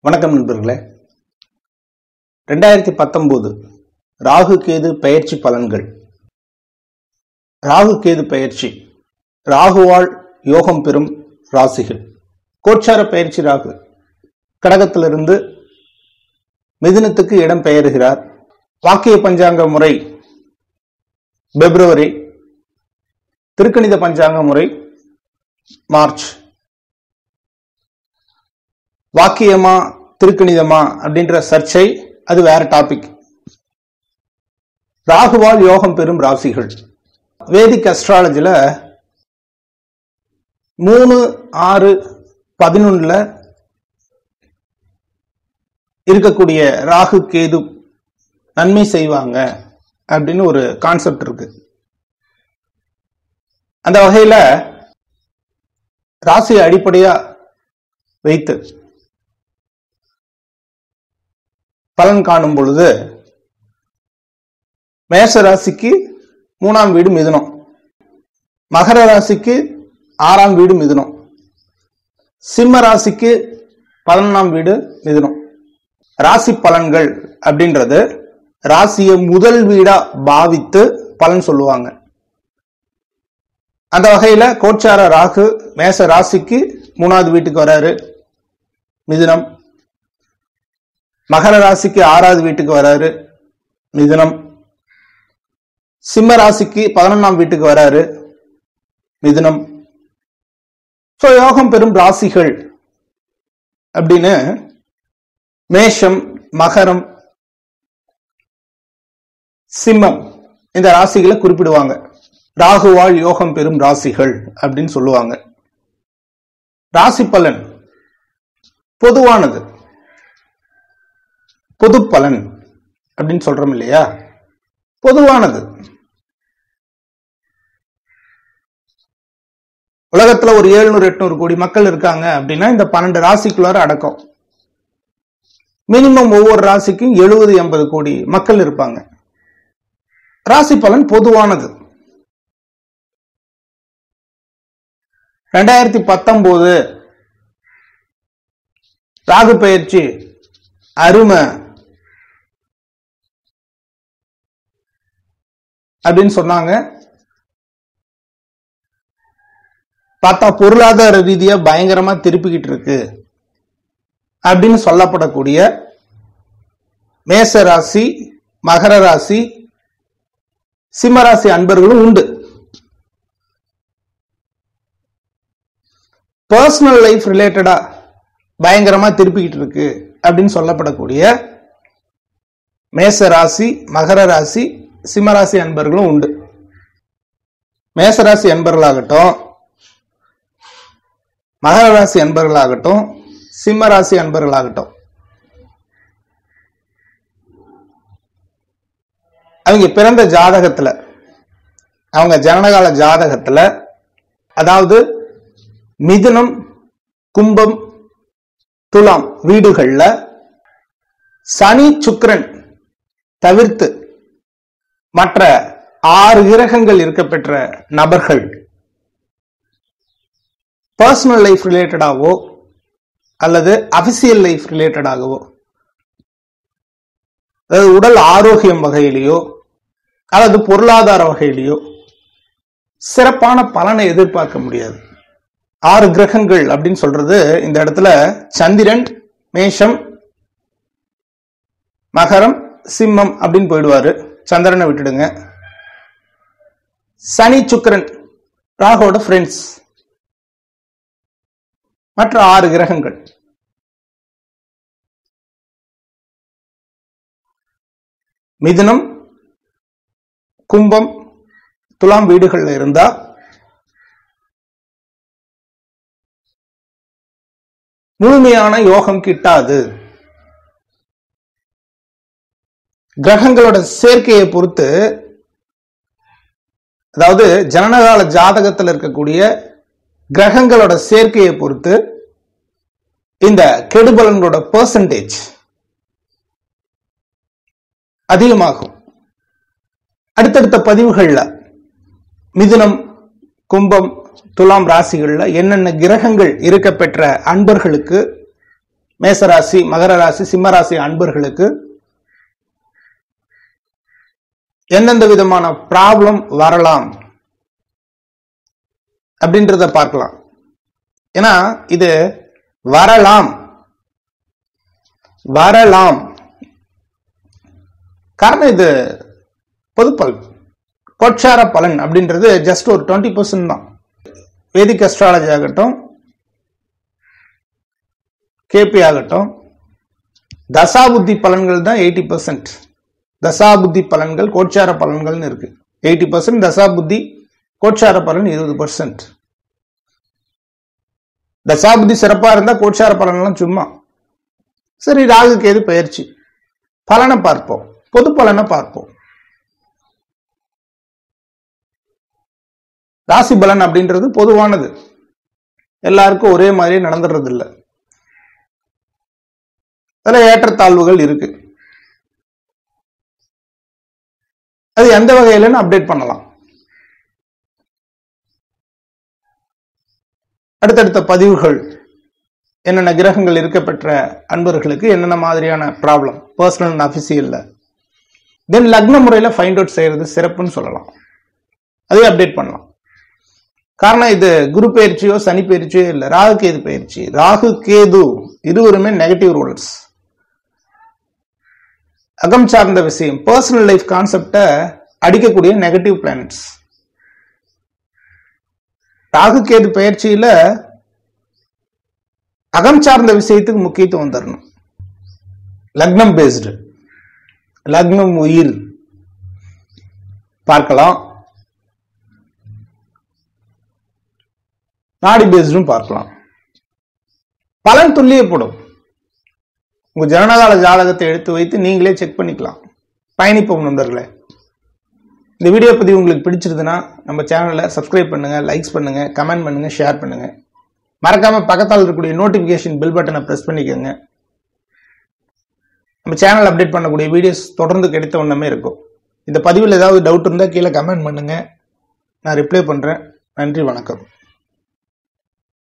வணக்கம் நண்பர்களே. ரெண்டாயிரத்தி பத்தொன்பது ராகு கேது பயிற்சி பலன்கள். ராகு கேது பயிற்சி ராகுவால் யோகம் பெறும் ராசிகள். கோச்சார பயிற்சி ராகு கடகத்திலிருந்து மிதுனத்துக்கு இடம் பெயர்கிறார். வாக்கிய பஞ்சாங்க முறை பிப்ரவரி திருக்கணித பஞ்சாங்க முறை மார்ச். வாக்கியமா திருக்கணிதமா அப்படின்ற சர்ச்சை அது வேற டாபிக் ராகுவால் யோகம் பெறும் ராசிகள். வேதிக் அஸ்ட்ராலஜில மூணு ஆறு பதினொன்னுல இருக்கக்கூடிய ராகு கேது நன்மை செய்வாங்க அப்படின்னு ஒரு கான்செப்ட் இருக்கு. அந்த வகையில ராசியை அடிப்படையா வைத்து பலன் காணும் பொழுது மேஷ ராசிக்கு மூணாம் வீடு மிதுனம். மகர ராசிக்கு ஆறாம் வீடு மிதுனம். சிம்ம ராசிக்கு பதினொன்றாம் வீடு மிதுனம். ராசி பலன்கள் அப்படின்றது ராசியை முதல் வீடா பாவித்து பலன் சொல்லுவாங்க. அந்த வகையில கோச்சார ராகு மேச ராசிக்கு மூணாவது வீட்டுக்கு வராரு. மிதுனம். மகர ராசிக்கு ஆறாவது வீட்டுக்கு வராரு. மிதுனம். சிம்ம ராசிக்கு பதினொன்றாம் வீட்டுக்கு வராரு. மிதுனம். சோ யோகம் பெறும் ராசிகள் அப்படின்னு மேஷம் மகரம் சிம்மம் இந்த ராசிகளை குறிப்பிடுவாங்க. ராகுவால் யோகம் பெறும் ராசிகள் அப்படின்னு சொல்லுவாங்க. ராசி பலன் பொதுவானது. பொது பலன் அப்படின்னு சொல்றோம் இல்லையா? பொதுவானது. உலகத்துல ஒரு ஏழுநூறு எட்நூறு கோடி மக்கள் இருக்காங்க அப்படின்னா இந்த பன்னெண்டு ராசிக்குள்ளார அடக்கம். மினிமம் ஒவ்வொரு ராசிக்கும் எழுபது எண்பது கோடி மக்கள் இருப்பாங்க. ராசி பலன் பொதுவானது. ரெண்டாயிரத்தி பத்தொன்பது ராகு பயிற்சி அருமை. அப்படின்னு சொன்னாங்க. பார்த்தா பொருளாதார ரீதியா பயங்கரமா திருப்பிக்கிட்டு இருக்கு. அப்படின்னு சொல்லப்படக்கூடிய மேச ராசி மகர ராசி சிம்மராசி அன்பர்களும் உண்டு. பர்சனல் லைஃப் ரிலேட்டடா பயங்கரமா திருப்பிக்கிட்டு இருக்கு அப்படின்னு சொல்லப்படக்கூடிய மேச ராசி மகர ராசி சிம்மராசி அன்பர்களும் உண்டு. மேசராசி அன்பர்களாகட்டும் மகர ராசி அன்பர்களாகட்டும் சிம்ம ராசி அன்பர்களாகட்டும் அவங்க பிறந்த ஜாதகத்துல அவங்க ஜனனகால ஜாதகத்துல அதாவது மிதுனம் கும்பம் துலாம் வீடுகள்ல சனி சுக்கரன் தவிர்த்து மற்ற ஆறு கிரகங்கள் இருக்க பெற்ற நபர்கள் பர்சனல் லைஃப் ரிலேட்டடாகவோ அல்லது அபிசியல் லைஃப் ரிலேட்டடாகவோ அதாவது உடல் ஆரோக்கியம் வகையிலேயோ அல்லது பொருளாதார வகையிலேயோ சிறப்பான பலனை எதிர்பார்க்க முடியாது. ஆறு கிரகங்கள் அப்படின்னு சொல்றது இந்த இடத்துல சந்திரன் மேஷம் மகரம் சிம்மம் அப்படின்னு போயிடுவாரு. சந்திரனை விட்டுடுங்க. சனி சுக்கிரன் ராகோட ஃப்ரெண்ட்ஸ் மற்ற ஆறு கிரகங்கள். மிதுனம் கும்பம் துலாம் வீடுகள்ல இருந்தா முழுமையான யோகம் கிட்டாது. கிரகங்களோட சேர்க்கையை பொறுத்து அதாவது ஜனனகால ஜாதகத்தில் இருக்கக்கூடிய கிரகங்களோட சேர்க்கையை பொறுத்து இந்த கெடுபலன்களோட பெர்சன்டேஜ் அதிகமாகும். அடுத்தடுத்த பதிவுகளில் மிதுனம் கும்பம் துலாம் ராசிகளில் என்னென்ன கிரகங்கள் இருக்க பெற்ற அன்பர்களுக்கு மேசராசி மகர ராசி சிம்ம ராசி அன்பர்களுக்கு எந்தெந்த விதமான ப்ராப்ளம் வரலாம் அப்படின்றத பார்க்கலாம். ஏன்னா இது வரலாம். வரலாம். காரணம் இது பொதுப்பலன். கோட்சார பலன் அப்படின்றது ஜஸ்ட் ஒரு டுவெண்ட்டி பர்சன்ட் தான். வேதிக் அஸ்ட்ராலஜி ஆகட்டும் கேபி ஆகட்டும் தசாபுத்தி பலன்கள் தான் எயிட்டி பர்சன்ட் தசாபுத்தி பலன்கள் கோட்சார பலன்கள்னு இருக்கு. எயிட்டி பர்சன்ட் தசாபுத்தி கோட்சார பலன் இருபது பர்சன்ட். தசாபுத்தி சிறப்பா இருந்தா கோட்சார பலன்லாம் சும்மா. சரி ராகு கேது பயிற்சி? பலனை பார்ப்போம். பொது பலனை பார்ப்போம். ராசி பலன் அப்படின்றது பொதுவானது. எல்லாருக்கும் ஒரே மாதிரி நடந்துடுறது இல்லை ஏற்றத்தாழ்வுகள் இருக்கு. அது எந்த வகையிலன்னு அப்டேட் பண்ணலாம். அடுத்தடுத்த பதிவுகள். என்னென்ன கிரகங்கள் இருக்க பெற்ற அன்பர்களுக்கு என்னென்ன மாதிரியான ப்ராப்ளம் பர்சனல் அண்ட் அஃபிசியல்ல தென் லக்ன முறையில் ஃபைண்ட் அவுட் செய்யறது சிறப்புன்னு சொல்லலாம். அதே அப்டேட் பண்ணலாம். காரணம் இது குரு பயிற்சியோ சனி பயிற்சியோ இல்லை ராகு கேது பயிற்சி. ராகு கேது இருவருமே நெகட்டிவ் ரூலர்ஸ் அகம் சார்ந்த விஷயம் பர்சனல் லைஃப் கான்செப்டை அடிக்கக்கூடிய நெகட்டிவ் பிளானட்ஸ் ராகு கேது பயிற்சியில அகம் சார்ந்த விஷயத்துக்கு முக்கியத்துவம் தரணும். லக்னம் பேஸ்டு லக்னம் உயிர். பார்க்கலாம். நாடி பேஸ்டும் பார்க்கலாம். பலன் துல்லியப்படும். உங்க ஜனனகால ஜாதகத்தை எடுத்து வைத்து நீங்களே செக் பண்ணிக்கலாம். பயணிப்போம் நண்பர்களே. இந்த வீடியோ பதிவு உங்களுக்கு பிடிச்சிருதுன்னா நம்ம சேனலை சப்ஸ்கிரைப் பண்ணுங்க லைக்ஸ் பண்ணுங்க கமெண்ட் பண்ணுங்க ஷேர் பண்ணுங்க. மறக்காம பக்கத்தால் இருக்கக்கூடிய நோட்டிபிகேஷன் பில் பட்டனை ப்ரெஸ் பண்ணிக்கோங்க. நம்ம சேனல் அப்டேட் பண்ணக்கூடிய வீடியோஸ் தொடர்ந்து கிடைத்த ஒன்றுமே இருக்கும். இந்த பதிவில் ஏதாவது டவுட் இருந்தால் கீழே கமெண்ட் பண்ணுங்க. நான் ரிப்ளை பண்ணுறேன் நன்றி வணக்கம்.